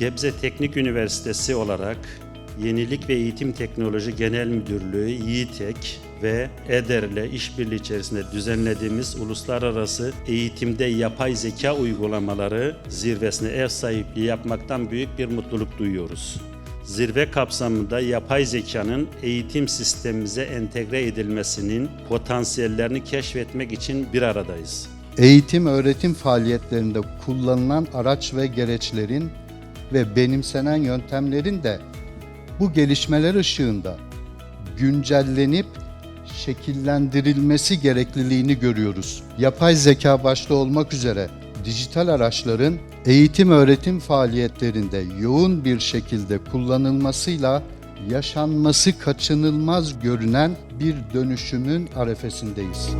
Gebze Teknik Üniversitesi olarak Yenilik ve Eğitim Teknoloji Genel Müdürlüğü, YİTEK ve EDER ile işbirliği içerisinde düzenlediğimiz uluslararası eğitimde yapay zeka uygulamaları zirvesine ev sahipliği yapmaktan büyük bir mutluluk duyuyoruz. Zirve kapsamında yapay zekanın eğitim sistemimize entegre edilmesinin potansiyellerini keşfetmek için bir aradayız. Eğitim öğretim faaliyetlerinde kullanılan araç ve gereçlerin ve benimsenen yöntemlerin de bu gelişmeler ışığında güncellenip şekillendirilmesi gerekliliğini görüyoruz. Yapay zeka başta olmak üzere dijital araçların eğitim öğretim faaliyetlerinde yoğun bir şekilde kullanılmasıyla yaşanması kaçınılmaz görünen bir dönüşümün arefesindeyiz.